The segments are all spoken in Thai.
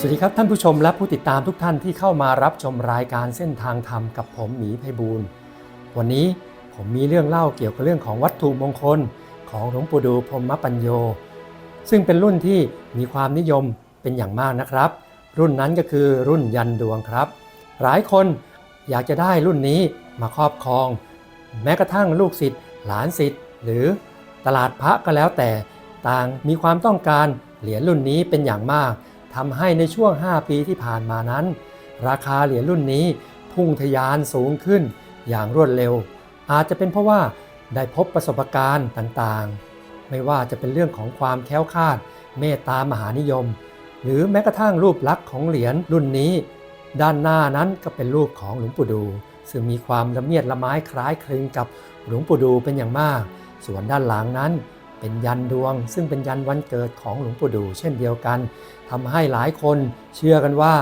สวัสดีครับท่านผู้ชมและผู้ติดตามทุกท่านที่เข้ามารับชมรายการเส้นทางธรรมกับผมหมีไพบูลวันนี้ผมมีเรื่องเล่าเกี่ยวกับเรื่องของวัตถุมงคล ของหลวงปู่ดูพรมปัญโย ซึ่งเป็นรุ่นที่มีความนิยมเป็นอย่างมากนะครับ รุ่นนั้นก็คือรุ่นยันดวงครับ หลายคนอยากจะได้รุ่นนี้มาครอบครอง แม้กระทั่งลูกศิษย์หลานศิษย์หรือตลาดพระก็แล้วแต่ต่างมีความต้องการเหรียญรุ่นนี้เป็นอย่างมาก ทำให้ในช่วง 5 ปีที่ผ่านมานั้น ราคาเหรียญรุ่นนี้พุ่งทะยานสูงขึ้นอย่างรวดเร็ว อาจจะเป็นเพราะว่าได้พบประสบการณ์ต่างๆ ไม่ว่าจะเป็นเรื่องของความแคล้วคาด เมตตามหานิยม หรือแม้กระทั่งรูปลักษณ์ของเหรียญรุ่นนี้ ด้านหน้านั้นก็เป็นรูปของหลวงปู่ดู ซึ่งมีความละเมียดละไม้คล้ายคลึงกับหลวงปู่ดูเป็นอย่างมาก ส่วนด้านหลังนั้น เป็นยันดวง ซึ่งเป็นยันวันเกิดของหลวงปู่ดู เช่นเดียวกันทำให้หลายคนเชื่อกันว่า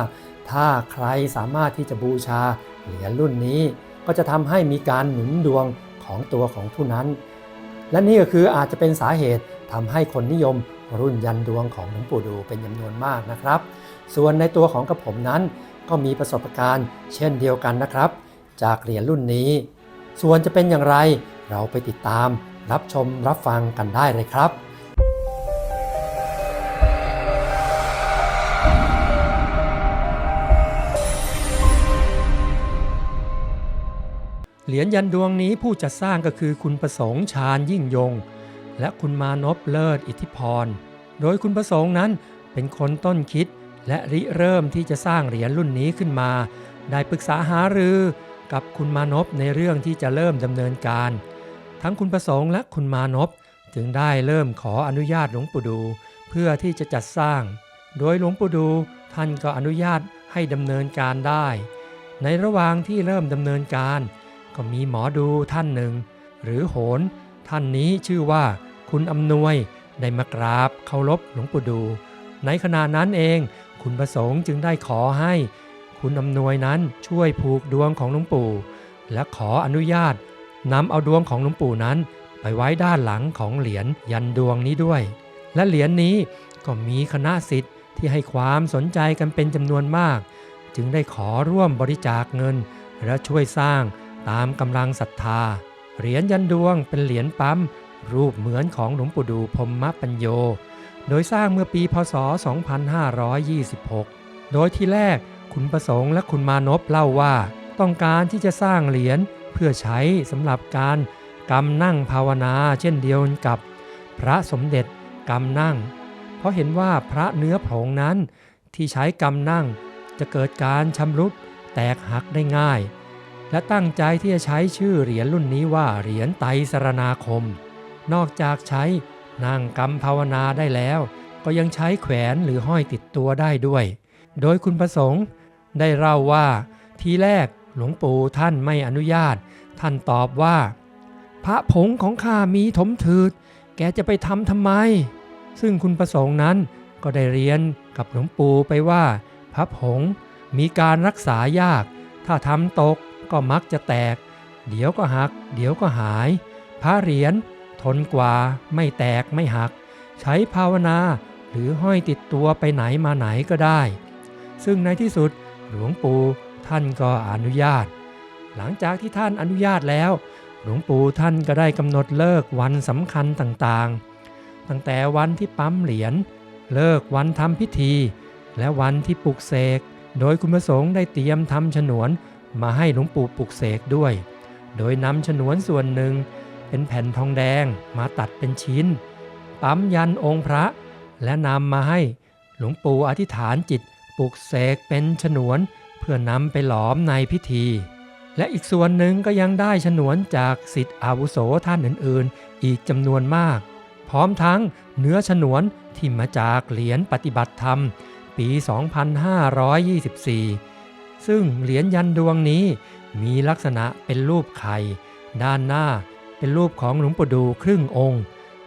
ถ้าใครสามารถที่จะบูชาเหรียญรุ่นนี้ ก็จะทำให้มีการหนุนดวงของตัวของผู้นั้น และนี่ก็คืออาจจะเป็นสาเหตุทำให้คนนิยมรุ่นยันดวงของหลวงปู่ดูเป็นจำนวนมากนะครับ ส่วนในตัวของกระผมนั้น ก็มีประสบการณ์ เช่นเดียวกันนะครับ จากเหรียญรุ่นนี้ ส่วนจะเป็นอย่างไรเราไปติดตาม รับชมรับฟังกันได้เลยครับเหรียญยันดวงนี้ผู้จัดสร้างก็คือคุณประสงค์ชาญยิ่งยง และคุณมานพเลิศอิทธิพร โดยคุณประสงค์นั้นเป็นคนต้นคิด และริเริ่มที่จะสร้างเหรียญรุ่นนี้ขึ้นมา ได้ปรึกษาหารือกับคุณมานพในเรื่องที่จะเริ่มดำเนินการ ทั้งคุณประสงค์และคุณมานพจึงได้เริ่มขออนุญาตหลวงปู่ดู เพื่อที่จะจัดสร้าง โดยหลวงปู่ดูท่านก็อนุญาตให้ดำเนินการได้ ในระหว่างที่เริ่มดำเนินการ ก็มีหมอดูท่านหนึ่ง หรือโหน ท่านนี้ชื่อว่า คุณอำนวยได้มากราบเคารพหลวงปู่ดู ในขณะนั้นเอง คุณประสงค์จึงได้ขอให้ คุณอำนวยนั้นช่วยผูกดวงของหลวงปู่ และขออนุญาต นำเอาดวงของหลวงปู่นั้นไปไว้ด้านหลังของเหรียญยันดวงนี้ด้วย และเหรียญนี้ก็มีคณะสิทธิ์ที่ให้ความสนใจกันเป็นจำนวนมาก จึงได้ขอร่วมบริจาคเงิน และช่วยสร้างตามกำลังศรัทธา เหรียญยันดวงเป็นเหรียญปั๊ม รูปเหมือนของหลวงปู่ดูพรหมปัญโย โดยสร้างเมื่อปีพศ 2526 โดยที่แรกคุณประสงค์และคุณมานพเล่าว่า ต้องการที่จะสร้างเหรียญ เพื่อใช้สำหรับการกำนั่งภาวนาเช่นเดียวกับพระสมเด็จกำนั่ง เพราะเห็นว่าพระเนื้อผงนั้นที่ใช้กำนั่งจะเกิดการชำรุดแตกหักได้ง่าย และตั้งใจที่จะใช้ชื่อเหรียญรุ่นนี้ว่าเหรียญไตสรณาคม นอกจากใช้นั่งกำภาวนาได้แล้ว ก็ยังใช้แขวนหรือห้อยติดตัวได้ด้วย โดยคุณประสงค์ได้เล่าว่าทีแรก หลวงปู่ท่านไม่อนุญาต ท่านตอบว่า พระผงของข้ามีถมถืด แกจะไปทำทำไม ซึ่งคุณประสงค์นั้นก็ได้เรียนกับหลวงปู่ไปว่า พระผงมีการรักษายาก ถ้าทำตกก็มักจะแตก เดี๋ยวก็หัก เดี๋ยวก็หาย พระเหรียญทนกว่าไม่แตกไม่หัก ใช้ภาวนาหรือห้อยติดตัวไปไหนมาไหนก็ได้ ซึ่งในที่สุดหลวงปู่ ท่านก็อนุญาต หลังจากที่ท่านอนุญาตแล้ว หลวงปู่ท่านก็ได้กำหนดเลิกวันสำคัญต่างๆ ตั้งแต่วันที่ปั๊มเหรียญเลิกวันทำพิธี และวันที่ปลุกเสก โดยคุณประสงค์ได้เตรียมทำฉนวนมาให้หลวงปู่ปลุกเสกด้วย โดยนำฉนวนส่วนหนึ่ง เป็นแผ่นทองแดงมาตัดเป็นชิ้น ปั๊มยันองค์พระ และนำมาให้หลวงปู่อธิษฐานจิตปลุกเสกเป็นฉนวน พื่อนำไปหลอมในพิธี และอีกส่วนหนึ่งก็ยังได้ฉนวนจากสิทธิอาวุโสท่านอื่นๆ อีกจำนวนมาก พร้อมทั้งเนื้อฉนวนที่มาจากเหรียญปฏิบัติธรรม ปี 2524 ซึ่งเหรียญยันดวงนี้มีลักษณะเป็นรูปไข่ ด้านหน้าเป็นรูปของหลวงปู่ดูครึ่งองค์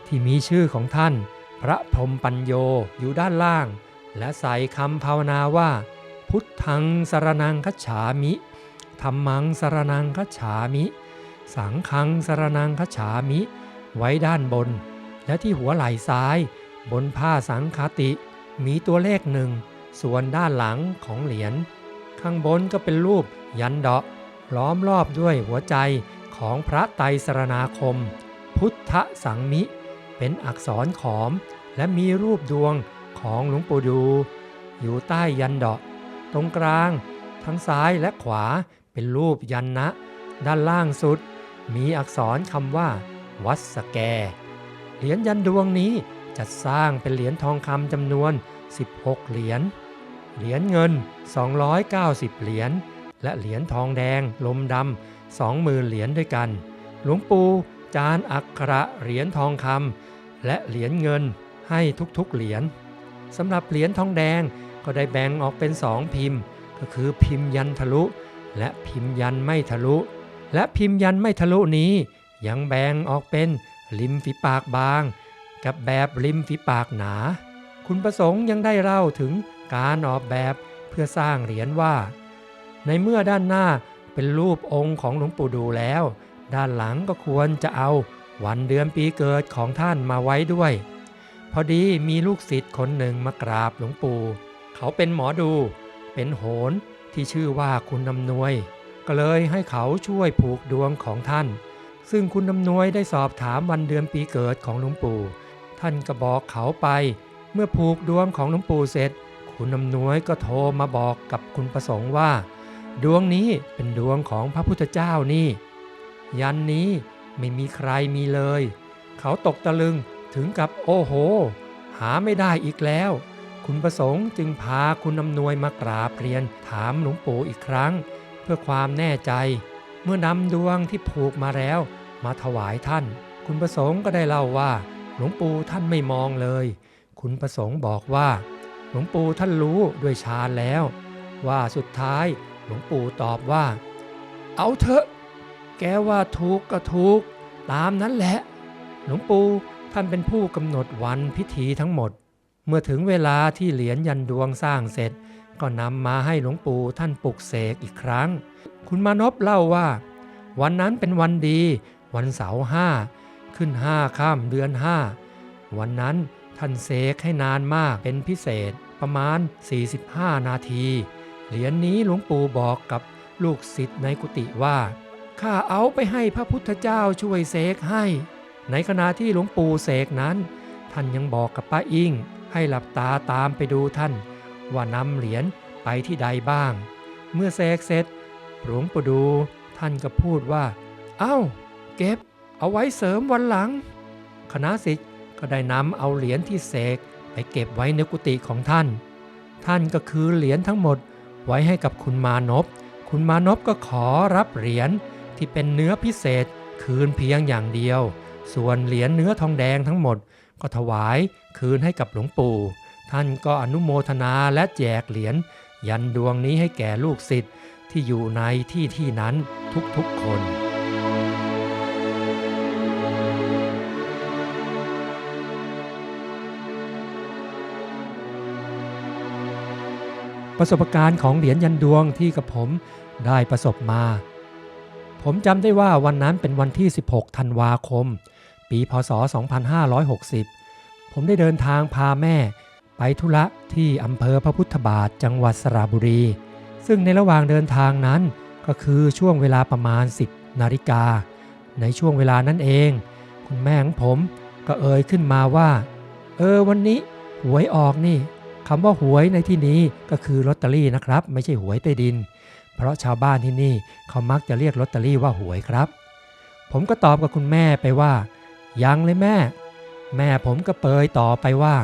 ที่มีชื่อของท่าน พระพรมปัญโยอยู่ด้านล่าง และใส่คำภาวนาว่า พุทธังสารนังคัจฉามิธรรมังสารนังคัจฉามิ สังฆังสารนังคัจฉามิ ไว้ด้านบน และที่หัวไหล่ซ้าย บนผ้าสังคติ มีตัวเลขหนึ่ง ส่วนด้านหลังของเหรียญ ข้างบนก็เป็นรูปยันเดาะ ล้อมรอบด้วยหัวใจของพระไตรสรณาคม พุทธสังมิ เป็นอักษรขอม และมีรูปดวงของหลวงปู่ดู อยู่ใต้ยันเดาะ ตรงกลาง ทั้งซ้ายและขวาเป็นรูปยันนะ ด้านล่างสุด มีอักษรคำว่า วัดสแก เหรียญยันดวงนี้จัดสร้างเป็นเหรียญทองคำจำนวน 16 เหรียญ เหรียญเงิน 290 เหรียญ และเหรียญทองแดง ลมดำ20,000 เหรียญด้วยกัน หลวงปู่จานอักขระเหรียญทองคำและเหรียญเงินให้ทุกๆเหรียญสำหรับเหรียญทองแดง ก็ได้แบ่งออกเป็นสองพิมพ์ ก็คือพิมพ์ยันทะลุ และพิมพ์ยันไม่ทะลุ และพิมพ์ยันไม่ทะลุนี้ ยังแบ่งออกเป็นริมฝีปากบาง กับแบบริมฝีปากหนา คุณประสงค์ยังได้เล่าถึงการออกแบบเพื่อสร้างเหรียญว่า ในเมื่อด้านหน้าเป็นรูปองค์ของหลวงปู่ดูแล้ว ด้านหลังก็ควรจะเอาวันเดือนปีเกิดของท่านมาไว้ด้วย พอดีมีลูกศิษย์คนหนึ่งมากราบหลวงปู่ เขาเป็นหมอดู เป็นโหนที่ชื่อว่าคุณอำนวย ก็เลยให้เขาช่วยผูกดวงของท่าน ซึ่งคุณอำนวยได้สอบถามวันเดือนปีเกิดของหลวงปู่ ท่านก็บอกเขาไป เมื่อผูกดวงของหลวงปู่เสร็จ คุณอำนวยก็โทรมาบอกกับคุณประสงค์ว่า ดวงนี้เป็นดวงของพระพุทธเจ้านี่ ยันนี้ไม่มีใครมีเลย เขาตกตะลึงถึงกับโอ้โห หาไม่ได้อีกแล้ว คุณประสงค์จึงพาคุณอำนวยมากราบเรียนถามหลวงปู่อีกครั้ง เพื่อความแน่ใจ เมื่อนำดวงที่ผูกมาแล้ว มาถวายท่าน คุณประสงค์ก็ได้เล่าว่า หลวงปู่ท่านไม่มองเลย คุณประสงค์บอกว่า หลวงปู่ท่านรู้ด้วยฌานแล้ว ว่าสุดท้ายหลวงปู่ตอบว่า เอาเถอะ แกว่าถูกก็ถูกตามนั้นแหละ หลวงปู่ท่านเป็นผู้กำหนดวันพิธีทั้งหมด เมื่อถึงเวลาที่เหรียญยันดวงสร้างเสร็จ ก็นำมาให้หลวงปู่ท่านปลุกเสกอีกครั้ง คุณมานพเล่าว่า วันนั้นเป็นวันดี วันเสาร์ห้าขึ้นห้าค่ำเดือนห้าวันนั้นท่านเสกให้นานมากเป็นพิเศษประมาณ 45 นาที เหรียญนนี้หลวงปู่บอกกับลูกศิษย์ในกุฏิว่า ข้าเอาไปให้พระพุทธเจ้าช่วยเสกให้ ในขณะที่หลวงปู่เสกนั้น ท่านยังบอกกับป้าอิง ให้หลับตาตามไปดูท่าน ว่านำเหรียญไปที่ใดบ้าง เมื่อเสกเสร็จหลวงปู่ดูท่านก็พูดว่า เอ้า เก็บ เอาไว้เสริมวันหลัง คณะศิษย์ก็ได้นำเอาเหรียญที่เสกไปเก็บไว้ในกุฏิของท่าน ท่านก็คือเหรียญทั้งหมดไว้ให้กับคุณมานพ คุณมานพก็ขอรับเหรียญที่เป็นเนื้อพิเศษคืนเพียงอย่างเดียว ส่วนเหรียญเนื้อทองแดงทั้งหมด ก็ถวายคืนให้กับหลวงปู่ ท่านก็อนุโมทนาและแจกเหรียญยันดวงนี้ให้แก่ลูกศิษย์ที่อยู่ในที่ที่นั้นทุกๆคนประสบการณ์ของเหรียญยันดวงที่กับผมได้ประสบมา ผมจำได้ว่าวันนั้นเป็นวันที่ 16 ธันวาคม ปีพศ 2560 ผมได้เดินทางพาแม่ไปธุระที่อำเภอพระพุทธบาทจังหวัดสระบุรี ซึ่งในระหว่างเดินทางนั้นก็คือช่วงเวลาประมาณ 10 นาฬิกา ในช่วงเวลานั้นเอง คุณแม่ของผมก็เอ่ยขึ้นมาว่า เออวันนี้หวยออกนี่คำว่าหวยในที่นี้ก็คือลอตเตอรี่นะครับ ไม่ใช่หวยใต้ดิน เพราะชาวบ้านที่นี่เขามักจะเรียกลอตเตอรี่ว่าหวยครับ ผมก็ตอบกับคุณแม่ไปว่า ยังเลยแม่ แม่ผมก็เปยต่อไปว่า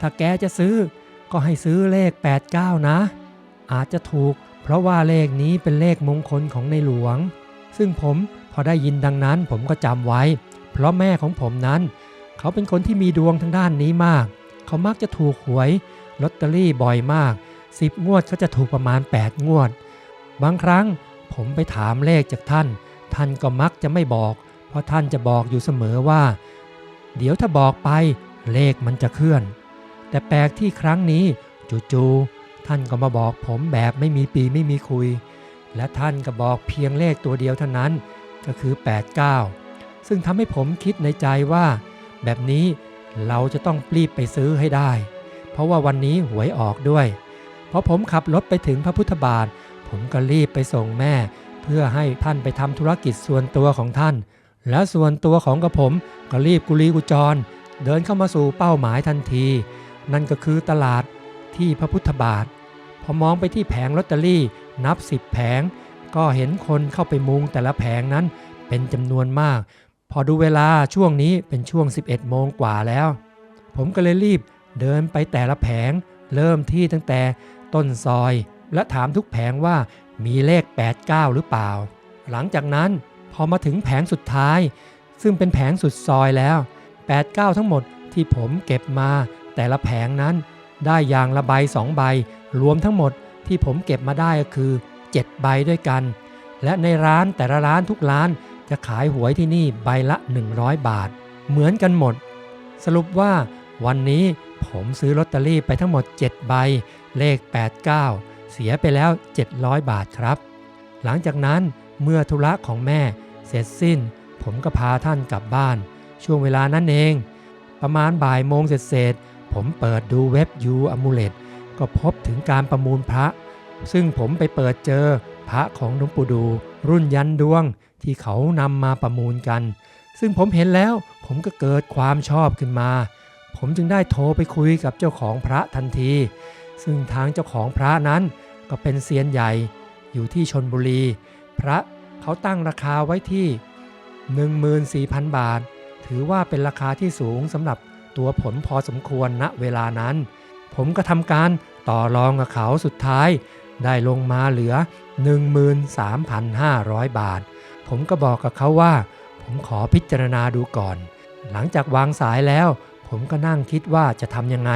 ถ้าแกจะซื้อก็ให้ซื้อเลข 89 นะ อาจจะถูก เพราะว่าเลขนี้เป็นเลขมงคลของในหลวง ซึ่งผมพอได้ยินดังนั้นผมก็จำไว้ เพราะแม่ของผมนั้น เขาเป็นคนที่มีดวงทางด้านนี้มาก เขามักจะถูกหวยลอตเตอรี่บ่อยมาก 10 งวดเขาจะถูกประมาณ 8 งวด บางครั้งผมไปถามเลขจากท่าน ท่านก็มักจะไม่บอก เพราะท่านจะบอกอยู่เสมอว่า เดี๋ยวถ้าบอกไปเลขมันจะเคลื่อน แต่แปลกที่ครั้งนี้จู่ๆท่านก็มาบอกผมแบบไม่มีปีไม่มีคุย และท่านก็บอกเพียงเลขตัวเดียวเท่านั้นก็คือ 89 ซึ่งทำให้ผมคิดในใจว่า แบบนี้เราจะต้องรีบไปซื้อให้ได้ เพราะว่าวันนี้หวยออกด้วยพอผมขับรถไปถึงพระพุทธบาท ผมก็รีบไปส่งแม่ เพื่อให้ท่านไปทำธุรกิจส่วนตัวของท่าน และส่วนตัวของกระผมก็รีบกุลีกุจร เดินเข้ามาสู่เป้าหมายทันที นั่นก็คือตลาดที่พระพุทธบาท พอมองไปที่แผงลอตเตอรี่นับสิบแผง ก็เห็นคนเข้าไปมุงแต่ละแผงนั้นเป็นจำนวนมาก พอดูเวลาช่วงนี้เป็นช่วง 11 โมงกว่าแล้ว ผมก็เลยรีบเดินไปแต่ละแผง เริ่มที่ตั้งแต่ต้นซอย และถามทุกแผงว่ามีเลข 89 หรือเปล่า หลังจากนั้น พอมาถึงแผงสุดท้าย ซึ่งเป็นแผงสุดซอยแล้ว 89 ทั้งหมดที่ผมเก็บมา แต่ละแผงนั้นได้ยางละใบสองใบ รวมทั้งหมดที่ผมเก็บมาได้ก็คือ 7 ใบด้วยกัน และในร้านแต่ละร้านทุกร้านจะขายหวยที่นี่ใบละ 100 บาท เหมือนกันหมด สรุปว่าวันนี้ผมซื้อลอตเตอรี่ไปทั้งหมด 7 ใบ เลข 89 เสียไปแล้ว 700 บาทครับ หลังจากนั้น เมื่อธุระของแม่เสร็จสิ้น ผมก็พาท่านกลับบ้าน ช่วงเวลานั้นเอง ประมาณบ่ายโมงเสร็จผมเปิดดูเว็บยูอมูเลตก็พบถึงการประมูลพระ ซึ่งผมไปเปิดเจอพระของหลวงปู่ดู รุ่นยันดวงที่เขานำมาประมูลกัน ซึ่งผมเห็นแล้วผมก็เกิดความชอบขึ้นมา ผมจึงได้โทรไปคุยกับเจ้าของพระทันที ซึ่งทางเจ้าของพระนั้นก็เป็นเซียนใหญ่อยู่ที่ชนบุรี พระเขาตั้งราคาไว้ที่ 14,000 บาท ถือว่าเป็นราคาที่สูงสำหรับตัวผลพอสมควรณเวลานั้น ผมก็ทำการต่อรองกับเขาสุดท้าย ได้ลงมาเหลือ 13,500 บาท ผมก็บอกกับเขาว่า ผมขอพิจารณาดูก่อน หลังจากวางสายแล้ว ผมก็นั่งคิดว่าจะทำยังไง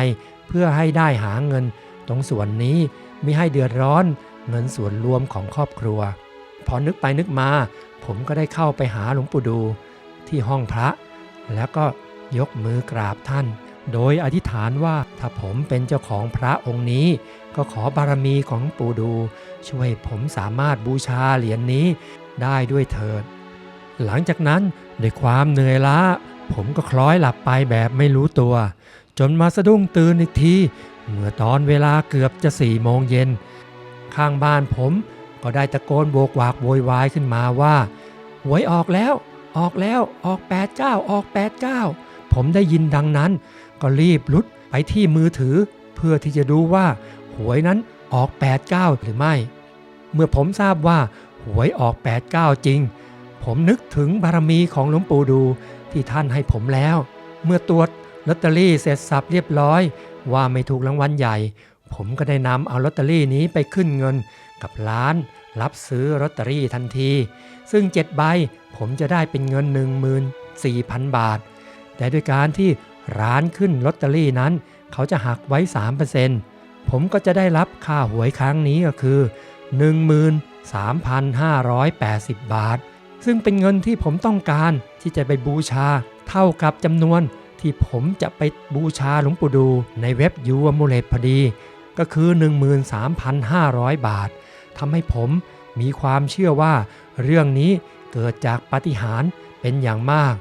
เพื่อให้ได้หาเงิน ตรงส่วนนี้ไม่ให้เดือดร้อนเงินส่วนรวมของครอบครัว พอนึกไปนึกมา ผมก็ได้เข้าไปหาหลวงปู่ดูที่ห้องพระ แล้วก็ยกมือกราบท่าน โดยอธิษฐานว่าถ้าผมเป็นเจ้าของพระองค์นี้ ก็ขอบารมีของหลวงปู่ดู ช่วยผมสามารถบูชาเหรียญนนี้ได้ด้วยเถิด หลังจากนั้นด้วยความเหนื่อยล้า ผมก็คล้อยหลับไปแบบไม่รู้ตัว จนมาสะดุ้งตื่นอีกทีเมื่อตอนเวลาเกือบจะสี่โมงเย็น ข้างบ้านผม ก็ได้ตะโกนโบกวากโวยวายขึ้นมาว่าหวยออกแล้ว ออกแล้วออก89ออก89ผมได้ยินดังนั้น ก็รีบลุดไปที่มือถือ เพื่อที่จะดูว่าหวยนั้นออก89หรือไม่ เมื่อผมทราบว่าหวยออก89จริง ผมนึกถึงบารมีของหลวงปู่ดูที่ท่านให้ผมแล้ว เมื่อตรวจลอตเตอรี่เสร็จสับเรียบร้อย ว่าไม่ถูกรางวัลใหญ่ ผมก็ได้นำเอาลอตเตอรี่นี้ไปขึ้นเงิน กับร้าน รับซื้อลอตเตอรี่ทันที ซึ่ง 7 ใบผมจะได้เป็นเงิน 14,000 บาท แต่ด้วยการที่ร้านขึ้นลอตเตอรี่นั้น เขาจะหักไว้ 3%ผมก็จะได้รับค่าหวยครั้งนี้ก็คือ 13,580 บาท ซึ่งเป็นเงินที่ผมต้องการที่จะไปบูชาเท่ากับจำนวนที่ผมจะไปบูชาหลวงปู่ดูในเว็บยูอมูเลตพอดี ก็คือ 13,500 บาท ทำให้ผมมีความเชื่อว่าเรื่องนี้เกิดจากปาฏิหาริย์เป็นอย่างมาก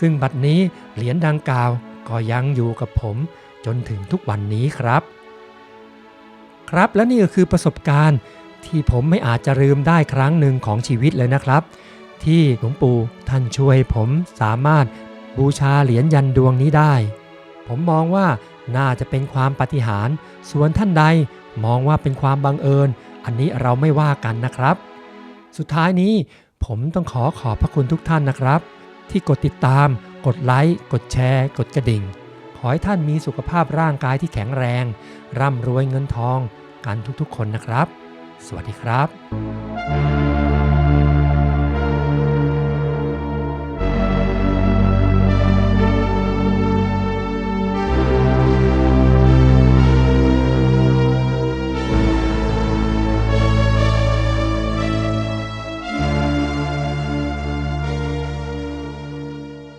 ซึ่งบัดนี้เหรียญดังกล่าวก็ยังอยู่กับผมจนถึงทุกวันนี้ครับ ครับและนี่ก็คือประสบการณ์ที่ผมไม่อาจจะลืมได้ครั้งหนึ่งของชีวิตเลยนะครับ ที่หลวงปู่ท่านช่วยผมสามารถบูชาเหรียญยันดวงนี้ได้ ผมมองว่าน่าจะเป็นความปฏิหารส่วนท่านใดมองว่าเป็นความบังเอิญ อันนี้เราไม่ว่ากันนะครับ สุดท้ายนี้ผมต้องขอขอบพระคุณทุกท่านนะครับ ที่กดติดตาม กดไลค์กดแชร์ กดกระดิ่ง ขอให้ท่านมีสุขภาพร่างกายที่แข็งแรง ร่ำรวยเงินทอง กันทุกๆคนนะครับ สวัสดีครับ